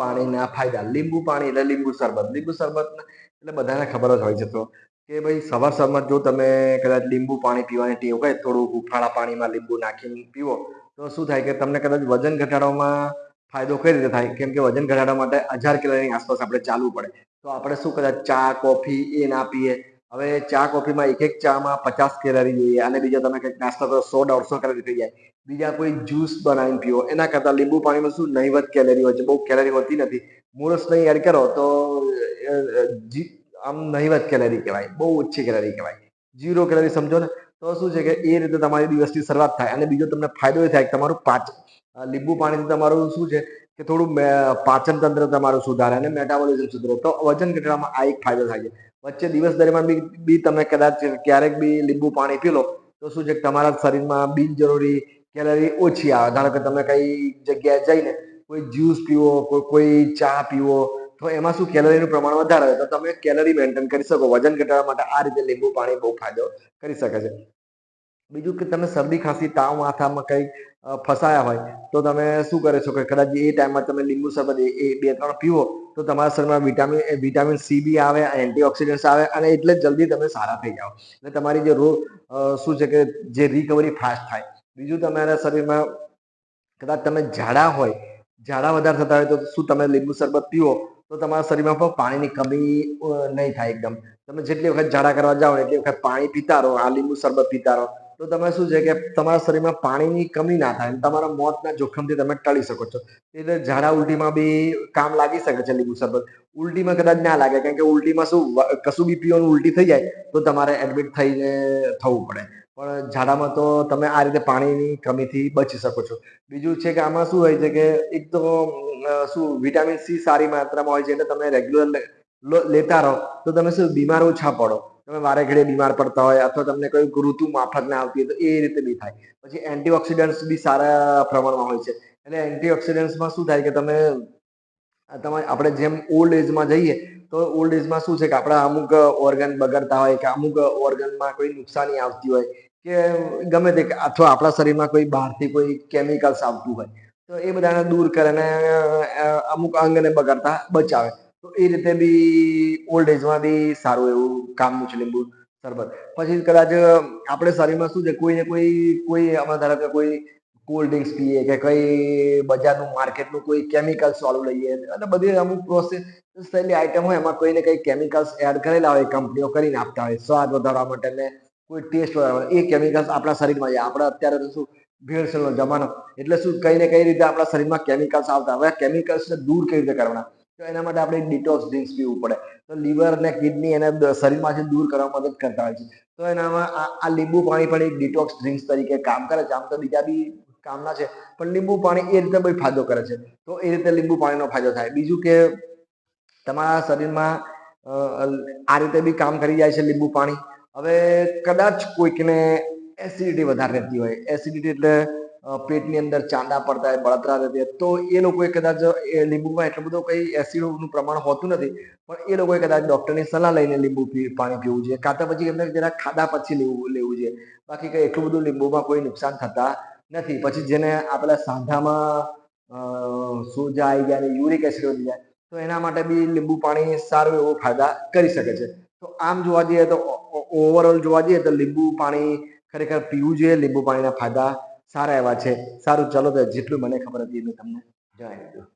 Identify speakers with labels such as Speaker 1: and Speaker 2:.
Speaker 1: પાણીના ફાયદા. લીંબુ પાણી એટલે લીંબુ શરબત. લીંબુ શરબત એટલે બધાને ખબર જ હોય છે તો કે ભાઈ સવાર સવારમાં જો તમે કદાચ લીંબુ પાણી પીવાની ટેવ હોય થોડું હુફાળા પાણીમાં લીંબુ નાખીને પીવો, તો શું થાય કે તમને કદાચ વજન ઘટાડવામાં ફાયદો કઈ રીતે થાય? કેમ કે વજન ઘટાડવા માટે હજાર કિલોની આસપાસ આપણે ચાલવું પડે. તો આપણે શું કદાચ ચા, કોફી એ ના પીએ. હવે ચા કોફીમાં એક એક ચામાં પચાસ કેલરી જોઈએ, અને બીજા તમે કંઈક નાસ્તા કરો સો દોઢસો કેલરી થઈ જાય. બીજા કોઈ જ્યુસ બનાવીને પીવો એના કરતાં લીંબુ પાણીમાં શું નહીવત કેલરી હોય છે, બહુ કેલરી હોતી નથી. મૂળસ નહીં એડ કરો તો આમ નહીવત કેલરી કહેવાય, બહુ ઓછી કેલરી કહેવાય. ઝીરો કેલરી સમજો ને, તો શું છે કે એ રીતે તમારી દિવસની શરૂઆત થાય, અને બીજો તમને ફાયદો એ થાય કે તમારું પાચન લીંબુ પાણીથી તમારું શું છે કે થોડું પાચન તંત્ર તમારું સુધારે અને મેટાબોલિઝમ સુધરે. તો વજન ઘટાડવામાં આ એક ફાયદો થાય છે. વચ્ચે દિવસ દરમિયાન બી બી તમે કદાચ ક્યારેક બી લીંબુ પાણી પી લો, તો શું છે તમારા શરીરમાં બિનજરૂરી કેલરી ઓછી આવે. ધારો કે તમે કઈ જગ્યાએ જઈને કોઈ જ્યુસ પીવો, કોઈ કોઈ ચા પીવો, તો એમાં શું કેલરીનું પ્રમાણ વધારે હોય, તો તમે કેલરી મેન્ટેન કરી શકો. વજન ઘટાડવા માટે આ રીતે લીંબુ પાણી બહુ ફાયદો કરી શકે છે. બીજું કે તમે શરદી ખાંસી, તાવ માથામાં કંઈ ફસાયા હોય, તો તમે શું કરે છો કે કદાચ એ ટાઈમમાં તમે લીંબુ શરબત એ બે, ત્રણ પીવો, તો તમારા શરીરમાં વિટામિન વિટામિન સી બી આવે, એન્ટીઓક્સિડન્ટ્સ આવે અને એટલે જલ્દી તમે સારા થઈ જાઓ. એટલે તમારી જે રોગ શું છે કે જે રિકવરી ફાસ્ટ થાય. બીજું તમારા શરીરમાં કદાચ તમે ઝાડા હોય, ઝાડા વધારે થતા હોય, તો શું તમે લીંબુ શરબત પીવો, તો તમારા શરીરમાં પણ પાણીની કમી નહીં થાય એકદમ. તમે જેટલી વખત ઝાડા કરવા જાઓ એટલી વખત પાણી પીતા રહો, આ લીંબુ શરબત પીતા રહો. તો તમે શું છે કે તમારા શરીરમાં પાણીની કમી ના થાય તમારા મોતના જોખમથી તમે ટળી શકો છો. એટલે ઝાડા ઉલટીમાં બી કામ લાગી શકે છે લીંબુ શરબત. ઉલટીમાં કદાચ ના લાગે, કારણ કે ઉલટીમાં શું કશું બી પીવાનું ઉલટી થઈ જાય તો તમારે એડમિટ થઈને થવું પડે. પણ ઝાડામાં તો તમે આ રીતે પાણીની કમીથી બચી શકો છો. બીજું છે કે આમાં શું હોય છે કે એક તો શું વિટામિન સી સારી માત્રામાં હોય છે એટલે તમે રેગ્યુલર લેતા રહો તો તમે શું બીમાર ઓછા પડો. તમે વારે ઘડે બીમાર પડતા હોય અથવા તમને કોઈ ઋતુ માફક ના આવતી હોય તો એ રીતે બી થાય. પછી એન્ટીઓક્સિડન્ટ્સ બી સારા પ્રમાણમાં હોય છે. એટલે એન્ટીઓક્સિડન્ટ્સમાં શું થાય કે તમે તમે આપણે જેમ ઓલ્ડ એજમાં જઈએ તો ઓલ્ડ એજમાં શું છે કે આપણા અમુક ઓર્ગન બગડતા હોય કે અમુક ઓર્ગનમાં કોઈ નુકસાની આવતી હોય કે ગમે તે અથવા આપણા શરીરમાં કોઈ બહારથી કોઈ કેમિકલ્સ આવતું હોય તો એ બધાને દૂર કરે અને અમુક અંગને બગાડતા બચાવે. તો એ રીતે બી ઓલ્ડ એજમાં બી સારું એવું કામનું છે લીંબુ શરબત પછી કદાચ આપણે શરીરમાં શું છે, કોઈને કોઈ કોઈ આમાં ધારો કે કોઈ કોલ્ડ ડ્રિંક્સ પીએ કે કઈ બજારનું માર્કેટનું કોઈ કેમિકલ્સ વાળું લઈએ અને બધી અમુક પ્રોસેસ થયેલી આઈટમ હોય એમાં કોઈને કંઈ કેમિકલ્સ એડ કરેલા હોય, કંપનીઓ કરીને આપતા હોય, સ્વાદ વધારવા માટે ને કોઈ ટેસ્ટ વધારવા એ કેમિકલ્સ આપણા શરીરમાં જાય આપણે અત્યારે તો શું, ભેળસેળનો જમાનો. એટલે શું, કઈ ને કઈ રીતે આપણા શરીરમાં કેમિકલ્સ આવતા. હવે કેમિકલ્સને દૂર કઈ રીતે કરવાના? તો એના માટે આપણે ડિટોક્સ ડ્રિંક્સ પીવું પડે. તો લીવર ને કિડની એને શરીરમાંથી દૂર કરવા મદદ કરતા હોય છે. તો એનામાં આ લીંબુ પાણી પણ એક ડિટોક્સ ડ્રિંક્સ તરીકે કામ કરે છે. આમ તો બીજા બી કામના છે, પણ લીંબુ પાણી એ રીતે ભાઈ ફાયદો કરે છે. તો એ રીતે લીંબુ પાણીનો ફાયદો થાય. બીજું કે તમારા શરીરમાં આ રીતે બી કામ કરી જાય છે લીંબુ પાણી. હવે કદાચ કોઈકને એસિડિટી વધારે રહેતી હોય. એસિડિટી એટલે પેટની અંદર ચાંદા પડતા હોય, બળતરા થતી હોય, તો એ લોકોએ કદાચ, એ લીંબુમાં એટલું બધું કંઈ એસિડનું પ્રમાણ હોતું નથી, પણ એ લોકોએ કદાચ ડૉક્ટરની સલાહ લઈને લીંબુ પાણી પીવું જોઈએ, કાં તો પછી એમને જરા ખાધા પછી લેવું લેવું જોઈએ. બાકી કંઈ એટલું બધું લીંબુમાં કોઈ નુકસાન થતા નથી. પછી જેને આપણા સાંધામાં સોજા આવી ગયા અને યુરિક એસિડ વધી જાય, તો એના માટે બી લીંબુ પાણી સારું એવો ફાયદા કરી શકે છે. તો આમ જોવા જઈએ તો ઓવરઓલ જોવા જઈએ તો લીંબુ પાણી ખરેખર પીવું જોઈએ, લીંબુ પાણીના ફાયદા સારા એવા છે. સારું ચલો તો જેટલું મને ખબર હતી એટલું તમને જણાવી દીધું.